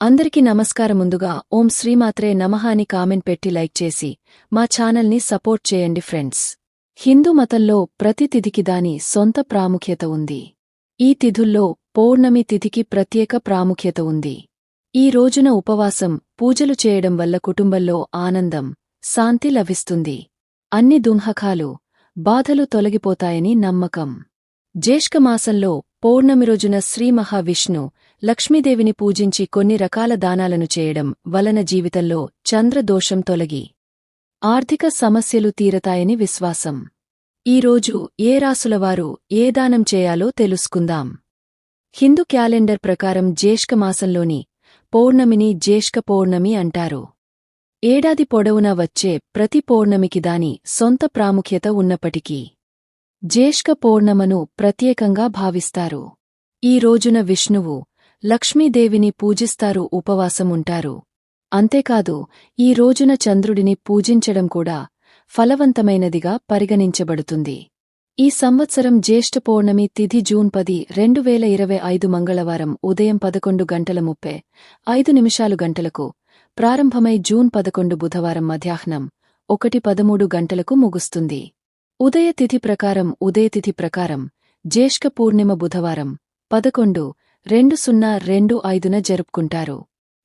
అందరికీ నమస్కారం ముందుగా ఓం శ్రీమాత్రే నమః అని కామెంట్ పెట్టి లైక్ చేసి మా ఛానల్ని సపోర్ట్ చేయండి ఫ్రెండ్స్. హిందూ మతంలో ప్రతి తిథికి దాని సొంత ప్రాముఖ్యత ఉంది. ఈ తిథుల్లో పౌర్ణమి తిథికి ప్రత్యేక ప్రాముఖ్యత ఉంది. ఈ రోజున ఉపవాసం పూజలు చేయడం వల్ల కుటుంబంలో ఆనందం శాంతి లభిస్తుంది. అన్ని దుంహకాలు బాధలు తొలగిపోతాయని నమ్మకం. జ్యేష్ఠమాసంలో పౌర్ణమి రోజున శ్రీ మహావిష్ణు లక్ష్మీదేవిని పూజించి కొన్ని రకాల దానాలను చేయడం వలన జీవితంలో చంద్రదోషం తొలగి ఆర్థిక సమస్యలు తీరతాయని విశ్వాసం. ఈరోజు ఏ రాసులవారు ఏ దానం చేయాలో తెలుసుకుందాం. హిందూ క్యాలెండర్ ప్రకారం జ్యేష్ఠమాసంలోని పౌర్ణమిని జ్యేష్ఠ పౌర్ణమి అంటారు. ఏడాది పొడవునా వచ్చే ప్రతి పౌర్ణమికి దాని సొంత ప్రాముఖ్యత ఉన్నప్పటికీ జ్యేష్ఠ పౌర్ణమను ప్రత్యేకంగా భావిస్తారు. ఈ రోజున విష్ణువు లక్ష్మీదేవిని పూజిస్తారు ఉపవాసముంటారు. అంతేకాదు ఈ రోజున చంద్రుడిని పూజించడం కూడా ఫలవంతమైనదిగా పరిగణించబడుతుంది. ఈ సంవత్సరం జ్యేష్ఠ పౌర్ణమి తిథి జూన్ పది రెండు వేల ఇరవై ఐదు మంగళవారం ఉదయం పదకొండు గంటల ముప్పై ఐదు నిమిషాలు గంటలకు ప్రారంభమై జూన్ పదకొండు బుధవారం మధ్యాహ్నం ఒకటి పదమూడు గంటలకు ముగుస్తుంది. ఉదయతిథి ప్రకారం ఉదయతిథి ప్రకారం జ్యేష్ఠ పూర్ణిమ బుధవారం పదకొండు రెండు సున్నా రెండు ఐదున జరుపుకుంటారు.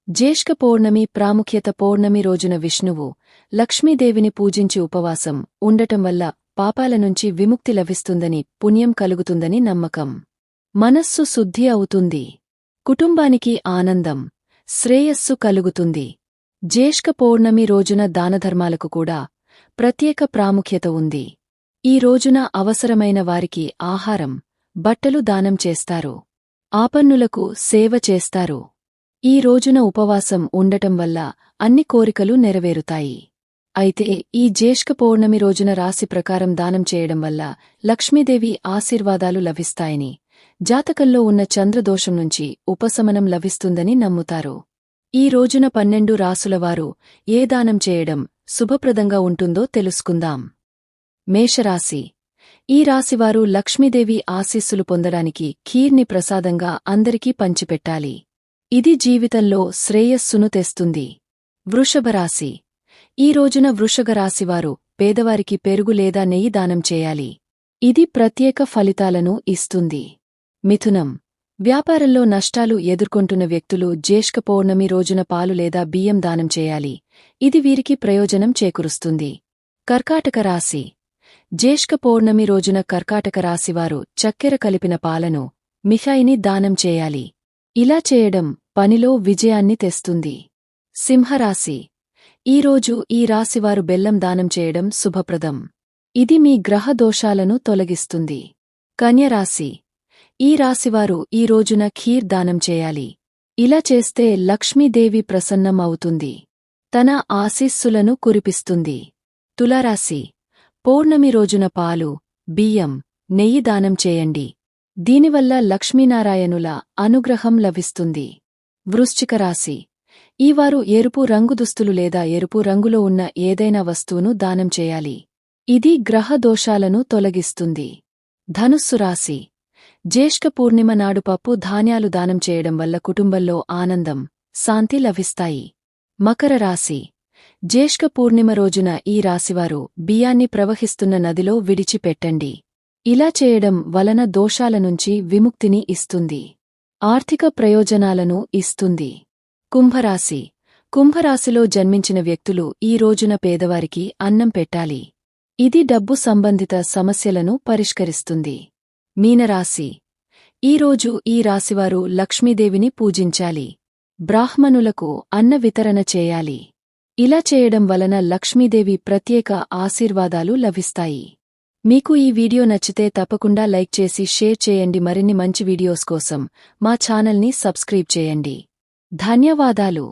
జ్యేష్ఠ పౌర్ణమి ప్రాముఖ్యత పౌర్ణమి రోజున విష్ణువు లక్ష్మీదేవిని పూజించి ఉపవాసం ఉండటం వల్ల పాపాల నుంచి విముక్తి లభిస్తుందని పుణ్యం కలుగుతుందని నమ్మకం. మనస్సు శుద్ధి అవుతుంది. కుటుంబానికి ఆనందం శ్రేయస్సు కలుగుతుంది. జ్యేష్ఠ పౌర్ణమి రోజున దానధర్మాలకు కూడా ప్రత్యేక ప్రాముఖ్యత ఉంది. ఈ రోజున అవసరమైన వారికి ఆహారం బట్టలు దానం చేస్తారు. ఆపన్నులకు సేవ చేస్తారు. ఈ రోజున ఉపవాసం ఉండటం వల్ల అన్ని కోరికలు నెరవేరుతాయి. అయితే ఈ జ్యేష్ఠ పౌర్ణమి రోజున రాశి ప్రకారం దానం చేయడం వల్ల లక్ష్మీదేవి ఆశీర్వాదాలు లభిస్తాయని జాతకంలో ఉన్న చంద్రదోషం నుంచి ఉపశమనం లభిస్తుందని నమ్ముతారు. ఈ రోజున పన్నెండు రాసులవారు ఏ దానం చేయడం శుభప్రదంగా ఉంటుందో తెలుసుకుందాం. మేషరాశి. ఈ రాశివారు లక్ష్మీదేవి ఆశీస్సులు పొందడానికి ఖీర్ని ప్రసాదంగా అందరికీ పంచిపెట్టాలి. ఇది జీవితంలో శ్రేయస్సును తెస్తుంది. వృషభరాశి ఈ రోజున వృషభరాశివారు పేదవారికి పెరుగు లేదా నెయ్యి దానం చేయాలి. ఇది ప్రత్యేక ఫలితాలను ఇస్తుంది. మిథునం. వ్యాపారంలో నష్టాలు ఎదుర్కొంటున్న వ్యక్తులు జ్యేష్క పౌర్ణమి రోజున పాలు లేదా బియ్యం దానం చేయాలి. ఇది వీరికి ప్రయోజనం చేకూరుస్తుంది. కర్కాటక రాశి. జ్యేష్ఠ పౌర్ణమి రోజున కర్కాటక రాశివారు చక్కెర కలిపిన పాలను మిఠాయిని దానం చేయాలి. ఇలా చేయడం పనిలో విజయాన్ని తెస్తుంది. సింహరాశి. ఈరోజు ఈ రాశివారు బెల్లం దానం చేయడం శుభప్రదం. ఇది మీ గ్రహ దోషాలను తొలగిస్తుంది. కన్యరాశి ఈ రాశివారు ఈ రోజున ఖీర్ దానం చేయాలి. ఇలా చేస్తే లక్ష్మీదేవి ప్రసన్నం అవుతుంది తన ఆశీస్సులను కురిపిస్తుంది. తులారాశి. పౌర్ణమి రోజున పాలు బియ్యం నెయ్యి దానం చేయండి. దీనివల్ల లక్ష్మీనారాయణుల అనుగ్రహం లభిస్తుంది. వృశ్చిక రాశి. ఈ వారు ఎరుపు రంగు దుస్తులు లేదా ఎరుపు రంగులో ఉన్న ఏదైనా వస్తువును దానం చేయాలి. ఇది గ్రహ దోషాలను తొలగిస్తుంది. ధనుస్సు రాశి. జ్యేష్ఠ పూర్ణిమ నాడు పప్పు ధాన్యాలు దానం చేయడం వల్ల కుటుంబంలో ఆనందం శాంతి లభిస్తాయి. మకర రాశి. జ్యేష్క పూర్ణిమ రోజున ఈ రాశివారు బియ్యాన్ని ప్రవహిస్తున్న నదిలో విడిచిపెట్టండి. ఇలా చేయడం వలన దోషాల నుంచి విముక్తిని ఇస్తుంది. ఆర్థిక ప్రయోజనాలను ఇస్తుంది. కుంభరాశి. కుంభరాశిలో జన్మించిన వ్యక్తులు ఈ రోజున పేదవారికి అన్నం పెట్టాలి. ఇది డబ్బు సంబంధిత సమస్యలను పరిష్కరిస్తుంది. మీనరాశి. ఈరోజు ఈ రాశివారు లక్ష్మీదేవిని పూజించాలి. బ్రాహ్మణులకు అన్న వితరణ చేయాలి. ఇలా చేయడం వలన లక్ష్మీదేవి ప్రత్యేక ఆశీర్వాదాలు లభిస్తాయి. మీకు ఈ వీడియో నచ్చితే తప్పకుండా లైక్ చేసి షేర్ చేయండి. మరిన్ని మంచి వీడియోస్ కోసం మా ఛానల్ని సబ్స్క్రైబ్ చేయండి. ధన్యవాదాలు.